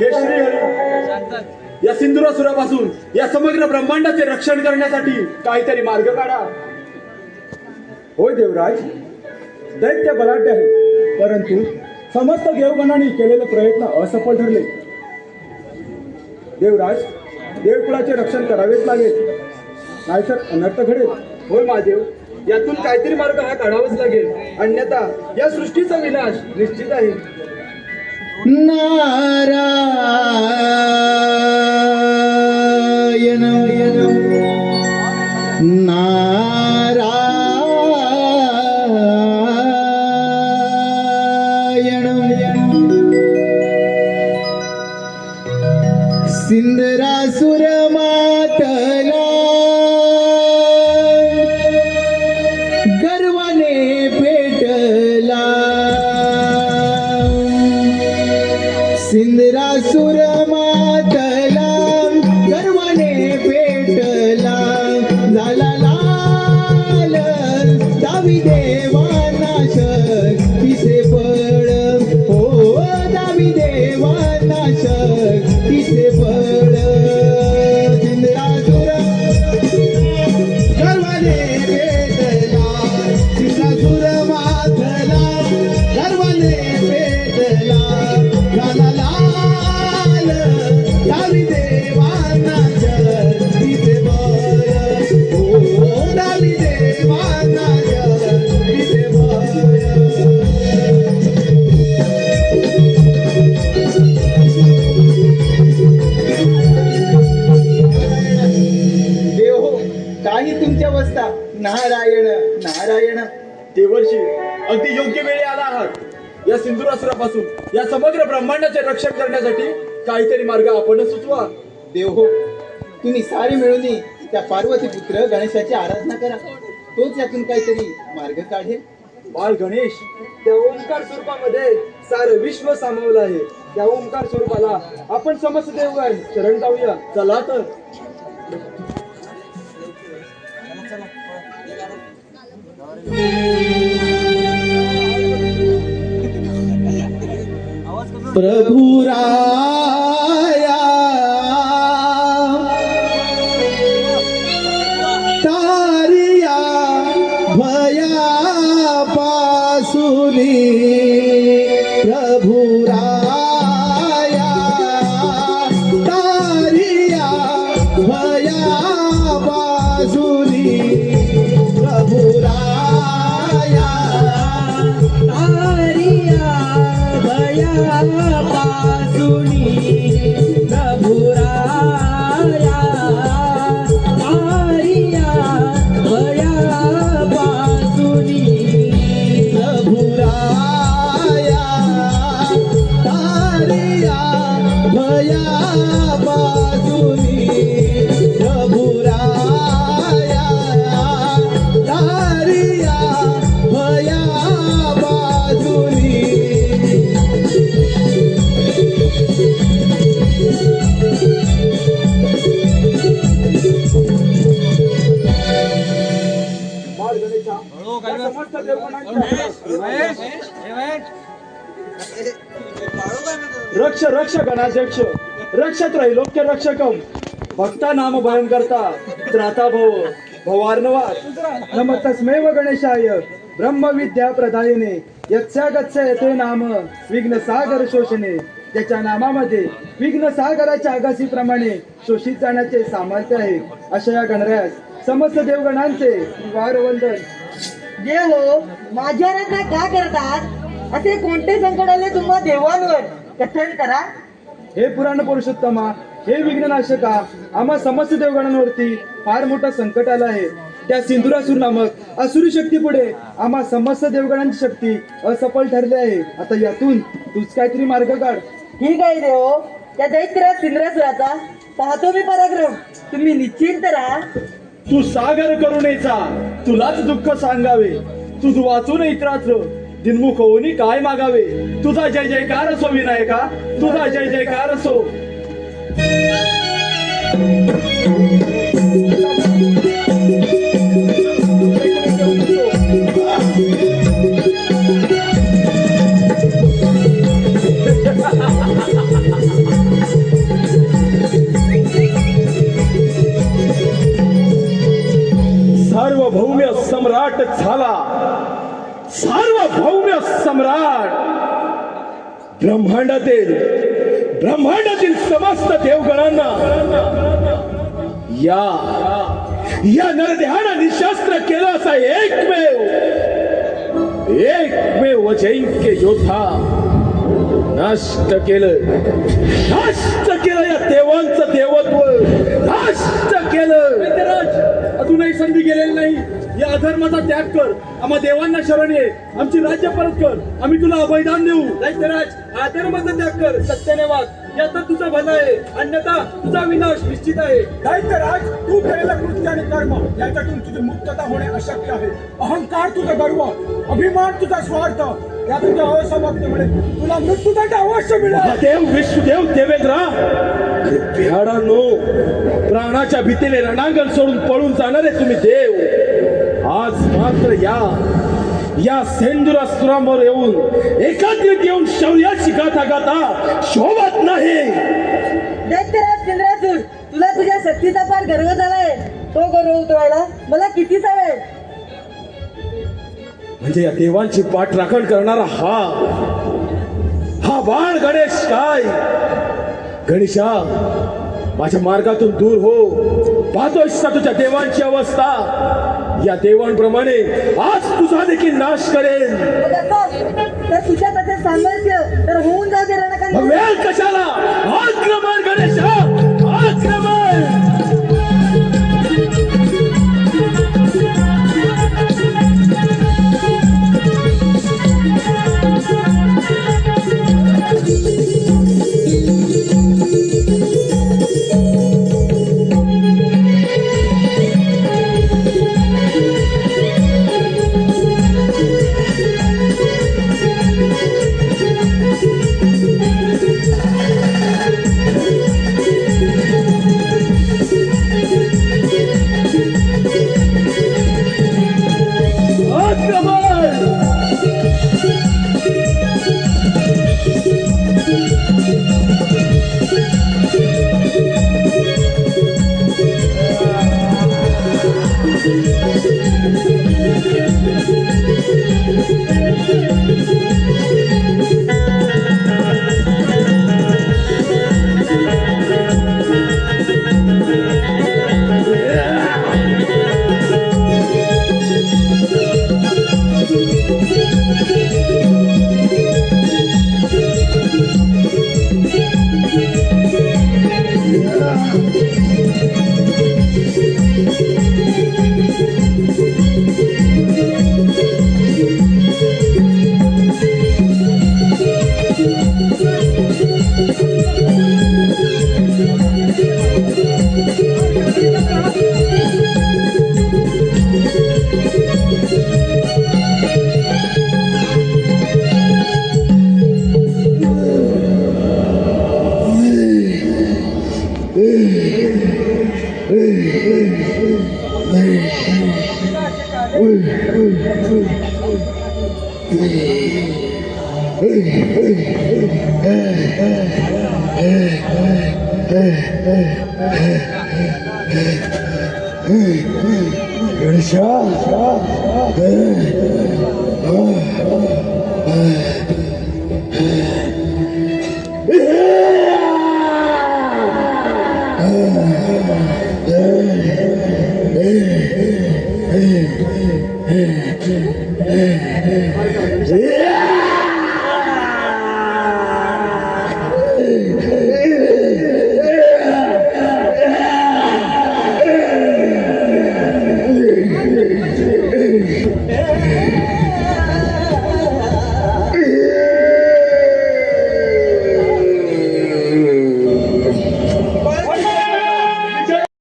हे श्री हरी या सिंधुरासुरापासून या समग्र ब्रह्मांडाचे रक्षण करण्यासाठी काहीतरी मार्ग काढा. होय देवराज दैत्य बलाढ्य आहे परंतु समस्त देवगणांनी केलेले प्रयत्न असफल ठरले. देवराज देवकुळाचे रक्षण करावेच लागेल. नाहीतर अनर्थ घडेल. होय महादेव यातून काहीतरी मार्ग हा काढावाच लागेल. अन्यथा या सृष्टीचा विनाश निश्चित आहे. नारायण नारायण सिंदरासुर मातला तुमच्या अवस्था. नारायण नारायण. देवर्षी अगदी योग्य वेळी आला आहात. या सिंधुरासुरापासून या समग्र ब्रह्मांडाचे रक्षण करण्यासाठी काहीतरी मार्ग आपणच सुचवा. देव हो. तुम्ही सारे मिळून त्या पार्वती पुत्र गणेशाची आराधना करा. तोच यातून काहीतरी मार्ग काढेल. बाळ गणेश त्या ओंकार स्वरूपामध्ये सारं विश्व सामावलं आहे. त्या ओंकार स्वरूपाला आपण समस्त देवगण शरण जाऊया. चला तर. प्रभुराया तारिया भया पासुनी प्रभु पासुनी प्रभुराया समस्त रक्ष रक्ष गणाध्यक्ष. रक्ष त्रैलोक्य रक्षकम भक्ता नाम भयं करता त्राता भव भवार्णवाद. नम तस्मेव गणेशाय. ब्रह्मविद्या प्रदायने. यत्स्या गत्स्य येते नाम. विघ्न सागर शोषणे. त्याच्या नामामध्ये विघ्न सागराच्या आगासीप्रमाणे शोषित जाण्याचे सामर्थ्य आहे. अशा या गणरायास समस्त देवगणांचे वारवंदन. हो माझ्या का करतात? असे कोणते संकट आले तुम्हा देवांवर? कथन करा. हे पुराण पुरुषोत्तमा हे विघ्ननाशका आम्हा समस्त देवगणांवरती फार मोठं संकट आलं आहे. त्या सिंधुरासूर नामक असुरी शक्ती पुढे आम्हा समस्त देवगणांची शक्ती असफल ठरली आहे. आता यातून तूच काहीतरी मार्ग काढ. ठीक आहे देव. त्या दैत्यराज सिंद्रासुराचा पाहतो मी पराक्रम. तुम्ही निश्चिंत राहा. तू सागर करुणेचा तुलाच दुःख सांगावे. तुझ वाचून इतरात्र दिनमुख होऊनी काय मागावे? तुझा जय जयकार असो विनायका तुझा जय जयकार असो. सार्वभौम्य सम्राट झाला. सार्वभौम्य सम्राट ब्रह्मांडातील ब्रह्मांडातील समस्त देवगणांना या या नरध्यान निशास्त्र केलं असा एकमेव एकमेव अजैक्य योद्धा नाष्ट केलं. नाष्ट केलं या देवांचं देवत्व. नाष्ट केलं. अजूनही संधी गेलेली नाही. या अधर्माचा त्याग कर. आम्हा देवांना शरण ये. आमची राज्य परत कर. आम्ही तुला अभयदान देऊ. दैत्यराज अधर्माचा त्याग कर. सत्याने वाग यात तुझा भला आहे. अन्यथा तुझा विनाश निश्चित आहे. दैत्यराज तू केलेलं कृत्य आणि कर्म याच्यातून तुझी मुक्तता होणे अशक्य आहे. अहंकार तुझा गर्व. अभिमान तुझा स्वार्थ. या तुझ्या असमाप्तीमुळे तुला मृत्यूदंड अवश्य मिळेल. महादेव विष्णुदेव देवेंद्र अरे भ्याडांनो प्राणाच्या भीतीने रणांगण सोडून पळून जाणारे तुम्ही देव. आज मात्र या या सेंदुरासुरांवर येऊन एकत्रित येऊन शौर्याची गाथा गाथा शोभत नाही. दैत्यराज चंद्रासूर तुला तुझ्या शक्तीचा फार गर्व झालाय. तो गर्व उतरवायला मला कितीचा वेळ? म्हणजे या देवांची पाठराखण करणारा हा हा बाळ गणेश काय? गणेशा माझ्या मार्गातून दूर हो. पाहतोयस का तुझ्या देवांची अवस्था. या देवांप्रमाणे आज तुझा देखील नाश तर तुझ्या सामर्थ्य तर होऊन जाऊ दे वेळ कशाला? आक्रमण गणेशा. 그렇죠?